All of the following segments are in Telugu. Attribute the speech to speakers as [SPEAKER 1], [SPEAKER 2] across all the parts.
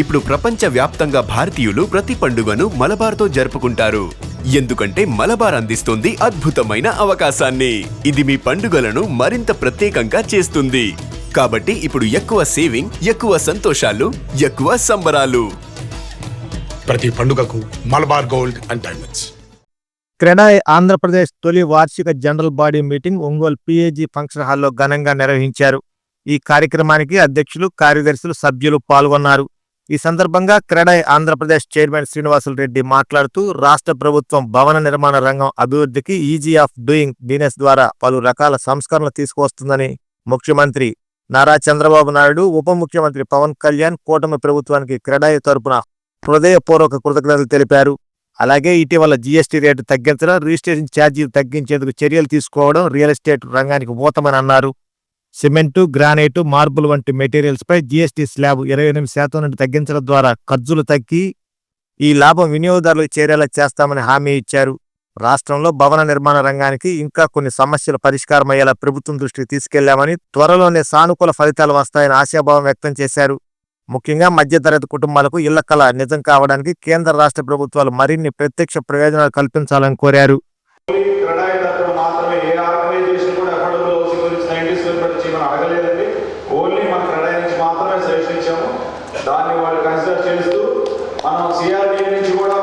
[SPEAKER 1] ఇప్పుడు ప్రపంచ వ్యాప్తంగా భారతీయులు ప్రతి పండుగను మలబార్తో జరుపుకుంటారు. ఎందుకంటే మలబార్ అందిస్తుంది అద్భుతమైన అవకాశాన్ని. ఇది మీ పండుగలను మరింత ప్రత్యేకంగా చేస్తుంది. కాబట్టి ఇప్పుడు ఎక్కువ సేవింగ్ ఎక్కువ సంతోషాలు ఎక్కువ సంబరాలు.
[SPEAKER 2] ప్రతి పండుగకు Malabar gold and diamonds.
[SPEAKER 3] CREDAI Andhra Pradesh తొలి వార్షిక general body meeting Ongole PAG function హాల్లో ఘనంగా నిర్వహించారు. ఈ కార్యక్రమానికి అధ్యక్షులు కార్యదర్శులు సభ్యులు పాల్గొన్నారు. ఈ సందర్భంగా క్రెడై ఆంధ్రప్రదేశ్ చైర్మన్ శ్రీనివాసులు రెడ్డి మాట్లాడుతూ రాష్ట్ర ప్రభుత్వం భవన నిర్మాణ రంగం అభివృద్ధికి ఈజీ ఆఫ్ డూయింగ్ బిజినెస్ ద్వారా పలు రకాల సంస్కరణలు తీసుకువస్తుందని ముఖ్యమంత్రి నారా చంద్రబాబు నాయుడు ఉప ముఖ్యమంత్రి పవన్ కళ్యాణ్ కూటమి ప్రభుత్వానికి క్రెడాయ్ తరపున హృదయపూర్వక కృతజ్ఞతలు తెలిపారు. అలాగే ఇటీవల జీఎస్టీ రేటు తగ్గించడం రిజిస్ట్రేషన్ ఛార్జీలు తగ్గించేందుకు చర్యలు తీసుకోవడం రియల్ ఎస్టేట్ రంగానికి ఊతమని అన్నారు. సిమెంటు గ్రానైటు మార్బుల్ వంటి మెటీరియల్స్ పై జీఎస్టీ స్లాబ్ ఇరవై ఎనిమిది శాతం నుండి తగ్గించడం ద్వారా ఖర్చులు తగ్గి ఈ లాభం వినియోగదారులకు చేరేలా చేస్తామని హామీ ఇచ్చారు. రాష్ట్రంలో భవన నిర్మాణ రంగానికి ఇంకా కొన్ని సమస్యలు పరిష్కారమయ్యేలా ప్రభుత్వం దృష్టికి తీసుకెళ్ళామని త్వరలోనే సానుకూల ఫలితాలు వస్తాయని ఆశాభావం వ్యక్తం చేశారు. ముఖ్యంగా మధ్యతరగతి కుటుంబాలకు ఇళ్ళ కళ నిజం కావడానికి కేంద్ర రాష్ట్ర ప్రభుత్వాలు మరిన్ని ప్రత్యక్ష ప్రయోజనాలు కల్పించాలని కోరారు
[SPEAKER 4] క్రెడాయి తరఫున మాత్రమే ఏ ఆర్గనైజేషన్ కూడా అఫోర్డబుల్ హౌసింగ్ గురించి నైన్టీ స్క్వేర్ ఫీట్ చేయమని అడగలేదండి ఓన్లీ మన క్రెడాయి నుంచి మాత్రమే సజెషన్ ఇచ్చాము దాన్ని వాళ్ళు కన్సిడర్ చేస్తూ మనం సిఆర్డీ నుంచి కూడా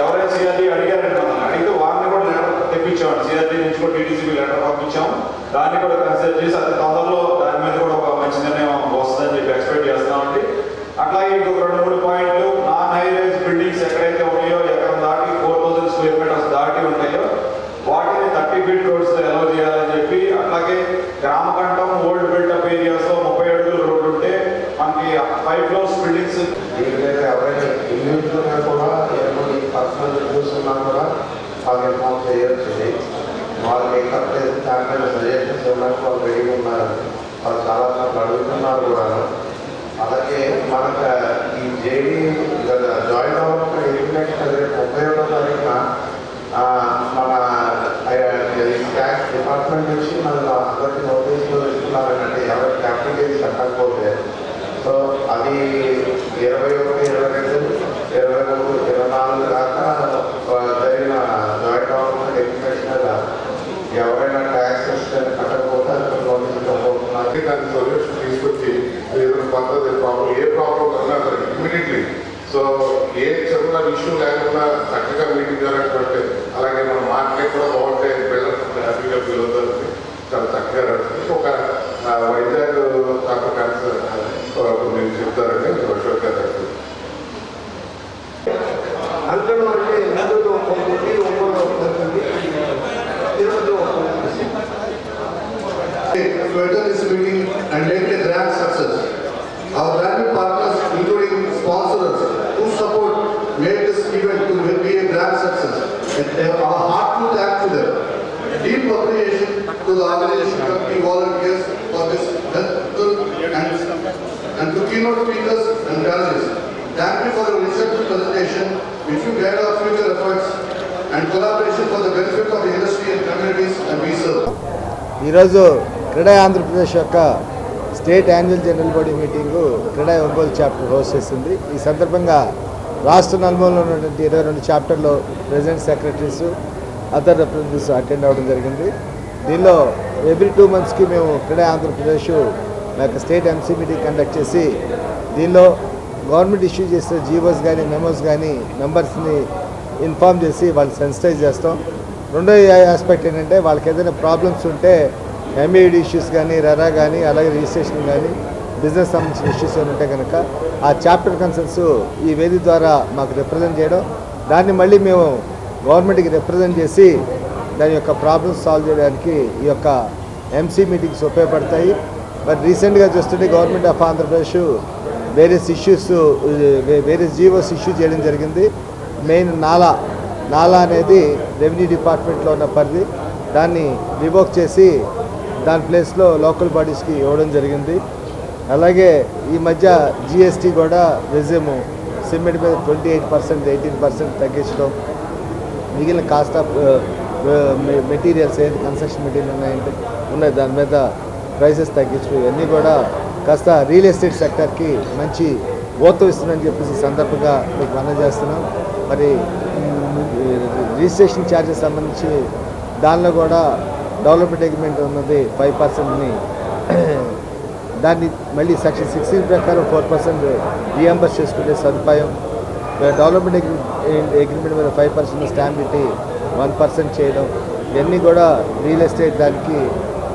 [SPEAKER 4] ఎవరైనా సిఆర్డీ అడిగారండి మనం అడిగితే వారిని కూడా లెటర్ తెప్పించాము సిఆర్డీ నుంచి కూడా టీడీసీబీ లెటర్ పంపించాము దాన్ని కూడా కన్సిడర్ చేసి అది తొందరలో దాని మీద కూడా ఒక మంచి నిర్ణయం వస్తుందని చెప్పి ఎక్స్పెక్ట్ చేస్తున్నామండి అట్లాగే ఇంకొక రెండు మూడు పాయింట్లు నాన్ హైరైజ్ బిల్డింగ్స్ ఎక్కడైతే ఉన్నాయో ఎక్కడ దాటి ఫోర్ థౌసండ్ స్క్వేర్ మీటర్స్ దాటి ఉంటాయో వాటిని థర్టీ ఫీట్ రోడ్స్ ఎలా చేయాలని చెప్పి అట్లాగే గ్రామకంఠం ఓల్డ్ బిల్డప్ ఏరియాస్లో ముప్పై అడుగులు రోడ్డు ఉంటే మనకి ఫైవ్ ఫ్లోర్స్ బిల్డింగ్స్
[SPEAKER 5] దీని మీద కూడా పర్సనల్ చూస్తున్నా కూడా వాళ్ళు ఇన్ఫార్మ్ చేయొచ్చు. వాళ్ళు మేకప్ చేసి సజెషన్స్ ఇవ్వడానికి వాళ్ళు రెడీ ఉన్నారు. వాళ్ళు చాలా సార్లు అడుగుతున్నారు కూడా అలాగే మనకు ఈ జేడీ జాయిన్ అవ్వడం ఎలిమినేషన్ రేపు ముప్పై ఒకటో తారీఖున మన ట్యాక్స్ డిపార్ట్మెంట్ నుంచి మన అందరికి నోటీసులు ఇస్తున్నారంటే ఎవరికి అప్లికేషన్ చేసి కట్టకపోతే సో అది ఇరవై ఒకటి ఇరవై రెండు ఇరవై మూడు ఇరవై నాలుగు దాకా ఆ, జరిగిన జాయింట్ గవర్నమెంట్ ఎడ్యుకేషన్ మీద ఎవరైనా ట్యాక్సెస్ కట్టకపోతే అది నోటీస్ ఇవ్వబోతున్నారు
[SPEAKER 6] దాని సొల్యూషన్ తీసుకొచ్చి ఏదైనా పద్ధతి ప్రాబ్లం ఏ ప్రాబ్లం ఉన్నా సరే ఇమీడియట్లీ సో ఏ చిన్న ఇష్యూ లేకుండా చక్కగా మీటింగ్ జరగకపోతే అలాగే మన మార్కెట్ కూడా బాగుంటే పిల్లలు హ్యాపీగా ఫీల్ అవుతారు. చాలా చక్కగా నడుస్తుంది. ఒక వైజాగ్ తక్కువ క్యాన్సర్ మీరు చెప్తారండి. అశోక్ గారు
[SPEAKER 5] అంటే నెల్లూరు ఒక్కొక్కటి
[SPEAKER 6] keynote speakers and panelists. Thank you for your insightful presentation, which will guide our future efforts and collaboration for the benefit of the industry and communities that we serve.
[SPEAKER 7] ఈరోజు క్రీడా ఆంధ్రప్రదేశ్ యొక్క state annual general body meeting CREDAI Ongole chapter host చేసింది ఈ సందర్భంగా రాష్ట్ర నలుమూలలో ఉన్నటువంటి ఇరవై రెండు చాప్టర్లో president secretaries other representatives attend అవ్వడం జరిగింది దీనిలో ఎవ్రీ టూ మంత్స్కి మేము క్రీడా ఆంధ్రప్రదేశ్ మా యొక్క స్టేట్ ఎంసీ మీటింగ్ కండక్ట్ చేసి దీనిలో గవర్నమెంట్ ఇష్యూ చేసిన జీవోస్ కానీ మెమోస్ కానీ మెంబర్స్ని ఇన్ఫామ్ చేసి వాళ్ళు సెన్సిటైజ్ చేస్తాం. రెండో ఆస్పెక్ట్ ఏంటంటే వాళ్ళకి ఏదైనా ప్రాబ్లమ్స్ ఉంటే ఎంఈడి ఇష్యూస్ కానీ రెరా కానీ అలాగే రిజిస్ట్రేషన్ కానీ బిజినెస్ సంబంధించిన ఇష్యూస్ ఏమైనా ఉంటే కనుక ఆ చాప్టర్ కన్సర్న్స్ ఈ వేది ద్వారా మాకు రిప్రజెంట్ చేయడం. దాన్ని మళ్ళీ మేము గవర్నమెంట్కి రిప్రజెంట్ చేసి దాని యొక్క ప్రాబ్లమ్స్ సాల్వ్ చేయడానికి ఈ యొక్క ఎంసీ మీటింగ్స్ ఉపయోగపడతాయి. మరి రీసెంట్గా చూస్తుంటే government of Andhra Pradesh various issues various GOs issue చేయడం జరిగింది. మెయిన్ నాలా నాలా అనేది రెవెన్యూ డిపార్ట్మెంట్లో ఉన్న పరిధి. దాన్ని రివోక్ చేసి దాని ప్లేస్లో లోకల్ బాడీస్కి ఇవ్వడం జరిగింది. అలాగే ఈ మధ్య జిఎస్టీ కూడా రెజ్యూమ్ సిమెంట్ మీద twenty eight percent eighteen percent తగ్గించడం. మిగిలిన కాస్ట్ ఆఫ్ మెటీరియల్స్ ఏది కన్స్ట్రక్షన్ మెటీరియల్ ఉన్నాయంటే ఉన్నాయి. దాని మీద ప్రైసెస్ తగ్గించడం ఇవన్నీ కూడా కాస్త రియల్ ఎస్టేట్ సెక్టర్కి మంచి ఓతు ఇస్తుందని చెప్పేసి సందర్భంగా మీకు మనం చేస్తున్నాం. మరి రిజిస్ట్రేషన్ ఛార్జెస్ సంబంధించి దానిలో కూడా డెవలప్మెంట్ అగ్రిమెంట్ ఉన్నది ఫైవ్ పర్సెంట్ని దాన్ని మళ్ళీ సెక్షన్ సిక్స్టీన్ ప్రకారం ఫోర్ పర్సెంట్ రీఎంబర్స్ చేసుకునే సదుపాయం. డెవలప్మెంట్ అగ్రిమెంట్ మీద ఫైవ్ పర్సెంట్ స్టాంప్ పెట్టి వన్ పర్సెంట్ చేయడం. ఇవన్నీ కూడా రియల్ ఎస్టేట్ దానికి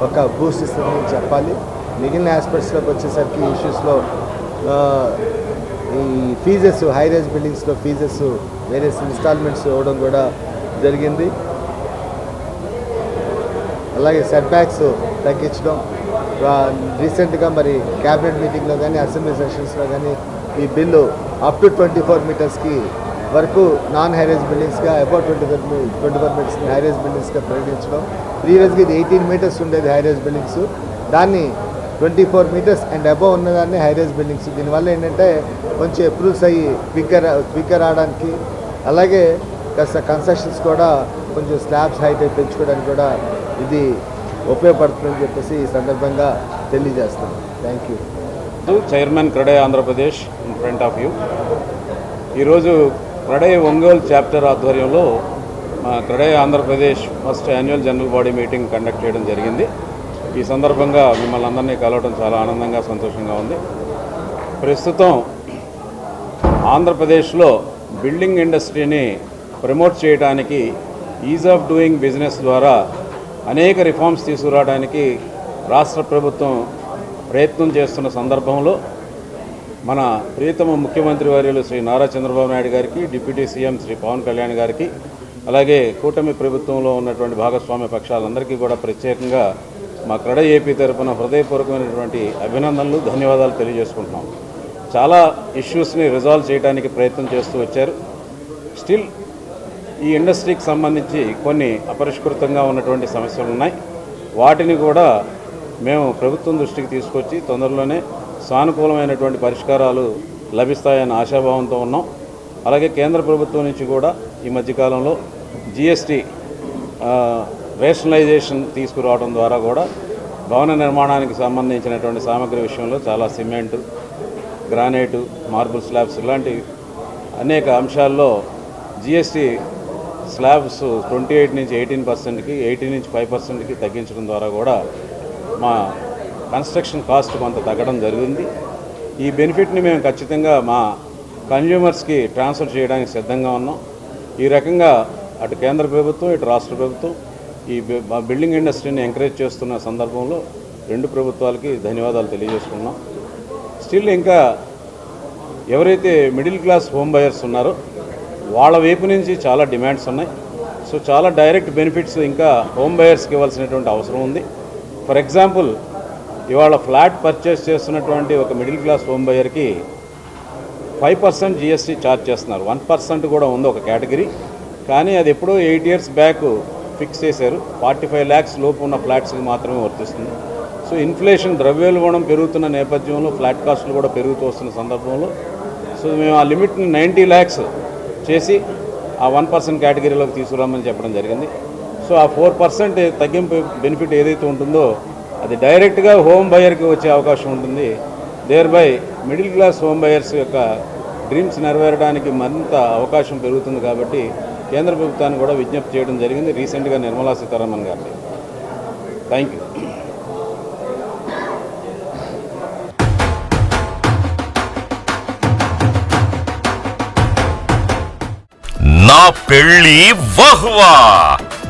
[SPEAKER 7] ఒక బూస్ట్ ఇస్తుందని చెప్పాలి. మిగిలిన ఆస్పెక్ట్స్లోకి వచ్చేసరికి ఇష్యూస్లో ఈ ఫీజెస్ హై రేజ్ బిల్డింగ్స్లో ఫీజెస్ వేరియస్ ఇన్స్టాల్మెంట్స్ ఇవ్వడం కూడా జరిగింది. అలాగే సెట్ బ్యాక్స్ తగ్గించడం రీసెంట్గా మరి క్యాబినెట్ మీటింగ్లో కానీ అసెంబ్లీ సెషన్స్లో కానీ ఈ bill up to twenty four మీటర్స్కి వరకు non high rise బిల్డింగ్స్గా about twenty five twenty four మీటర్స్ని high rise బిల్డింగ్స్గా ప్రకటించడం ప్రీవియస్గా ఇది ఎయిటీన్ మీటర్స్ ఉండేది హైరేజ్ బిల్డింగ్స్ దాన్ని twenty four metres and above ఉన్నదాన్ని హైరేజ్ బిల్డింగ్స్ దీనివల్ల ఏంటంటే కొంచెం అప్రూవ్స్ అయ్యి క్విక్కర్ క్విక్కర్ రావడానికి అలాగే కాస్త కన్స్ట్రక్షన్స్ కూడా కొంచెం స్లాబ్స్ హైట్ అయి పెంచుకోవడానికి కూడా ఇది ఉపయోగపడుతుందని చెప్పేసి ఈ సందర్భంగా తెలియజేస్తాను thank you
[SPEAKER 8] chairman CREDAI Andhra Pradesh in front of you ఈరోజు క్రెడే ఒంగోలు చాప్టర్ ఆధ్వర్యంలో మా CREDAI Andhra Pradesh first annual general body meeting conduct చేయడం జరిగింది. ఈ సందర్భంగా మిమ్మల్ని అందరినీ కలవడం చాలా ఆనందంగా సంతోషంగా ఉంది. ప్రస్తుతం ఆంధ్రప్రదేశ్లో బిల్డింగ్ ఇండస్ట్రీని ప్రమోట్ చేయడానికి ఈజ్ ఆఫ్ డూయింగ్ బిజినెస్ ద్వారా అనేక రిఫార్మ్స్ తీసుకురావడానికి రాష్ట్ర ప్రభుత్వం ప్రయత్నం చేస్తున్న సందర్భంలో మన ప్రియతమ ముఖ్యమంత్రి వర్యులు శ్రీ నారా చంద్రబాబు నాయుడు గారికి డిప్యూటీ సీఎం శ్రీ పవన్ కళ్యాణ్ గారికి అలాగే కూటమి ప్రభుత్వంలో ఉన్నటువంటి భాగస్వామ్య పక్షాలందరికీ కూడా ప్రత్యేకంగా మా క్రడ ఏపీ తరపున హృదయపూర్వకమైనటువంటి అభినందనలు ధన్యవాదాలు తెలియజేసుకుంటున్నాం. చాలా ఇష్యూస్ని రిజాల్వ్ చేయడానికి ప్రయత్నం చేస్తూ వచ్చారు. స్టిల్ ఈ ఇండస్ట్రీకి సంబంధించి కొన్ని అపరిష్కృతంగా ఉన్నటువంటి సమస్యలు ఉన్నాయి. వాటిని కూడా మేము ప్రభుత్వం దృష్టికి తీసుకొచ్చి తొందరలోనే సానుకూలమైనటువంటి పరిష్కారాలు లభిస్తాయని ఆశాభావంతో ఉన్నాం. అలాగే కేంద్ర ప్రభుత్వం నుంచి కూడా ఈ మధ్యకాలంలో జిఎస్టీ రేషనలైజేషన్ తీసుకురావడం ద్వారా కూడా భవన నిర్మాణానికి సంబంధించినటువంటి సామగ్రి విషయంలో చాలా సిమెంటు గ్రానైటు మార్బుల్ స్లాబ్స్ ఇలాంటి అనేక అంశాల్లో జిఎస్టీ స్లాబ్స్ ట్వంటీ ఎయిట్ నుంచి ఎయిటీన్ పర్సెంట్కి ఎయిటీన్ నుంచి ఫైవ్ పర్సెంట్కి తగ్గించడం ద్వారా కూడా మా కన్స్ట్రక్షన్ కాస్ట్ కొంత తగ్గడం జరిగింది. ఈ బెనిఫిట్ని మేము ఖచ్చితంగా మా కన్జ్యూమర్స్కి ట్రాన్స్ఫర్ చేయడానికి సిద్ధంగా ఉన్నాం. ఈ రకంగా అటు కేంద్ర ప్రభుత్వం ఇటు రాష్ట్ర ప్రభుత్వం ఈ మా బిల్డింగ్ ఇండస్ట్రీని ఎంకరేజ్ చేస్తున్న సందర్భంలో రెండు ప్రభుత్వాలకి ధన్యవాదాలు తెలియజేసుకున్నాం స్టిల్ ఇంకా ఎవరైతే మిడిల్ క్లాస్ హోమ్ బయర్స్ ఉన్నారో వాళ్ళ వైపు నుంచి చాలా డిమాండ్స్ ఉన్నాయి. సో చాలా డైరెక్ట్ బెనిఫిట్స్ ఇంకా హోమ్ బయర్స్కి ఇవ్వాల్సినటువంటి అవసరం ఉంది. ఫర్ ఎగ్జాంపుల్ ఇవాళ ఫ్లాట్ పర్చేస్ చేస్తున్నటువంటి ఒక మిడిల్ క్లాస్ హోమ్ బయర్కి ఫైవ్ పర్సెంట్ జిఎస్టీ ఛార్జ్ చేస్తున్నారు. వన్ పర్సెంట్ కూడా ఉంది ఒక కేటగిరీ. కానీ అది ఎప్పుడో ఎయిట్ ఇయర్స్ బ్యాక్ ఫిక్స్ చేశారు. ఫార్టీ ఫైవ్ ల్యాక్స్ లోపు ఉన్న ఫ్లాట్స్కి మాత్రమే వర్తిస్తుంది. సో ఇన్ఫ్లేషన్ ద్రవ్యోల్బణం పెరుగుతున్న నేపథ్యంలో ఫ్లాట్ కాస్టులు కూడా పెరుగుతూ వస్తున్న సందర్భంలో. సో మేము ఆ లిమిట్ని నైంటీ ల్యాక్స్ చేసి ఆ వన్ పర్సెంట్ కేటగిరీలోకి తీసుకురామని చెప్పడం జరిగింది. సో ఆ ఫోర్ పర్సెంట్ తగ్గింపు బెనిఫిట్ ఏదైతే ఉంటుందో అది డైరెక్ట్గా హోమ్ బయర్కి వచ్చే అవకాశం ఉంటుంది. Thereby middle class home buyers యొక్క డ్రీమ్స్ నెరవేరడానికి మరింత అవకాశం పెరుగుతుంది కాబట్టి కేంద్ర ప్రభుత్వాన్ని కూడా విజ్ఞప్తి చేయడం జరిగింది రీసెంట్గా నిర్మలా సీతారామన్ గారిని. థ్యాంక్ యూ
[SPEAKER 9] నా పెళ్ళి వహ్వా!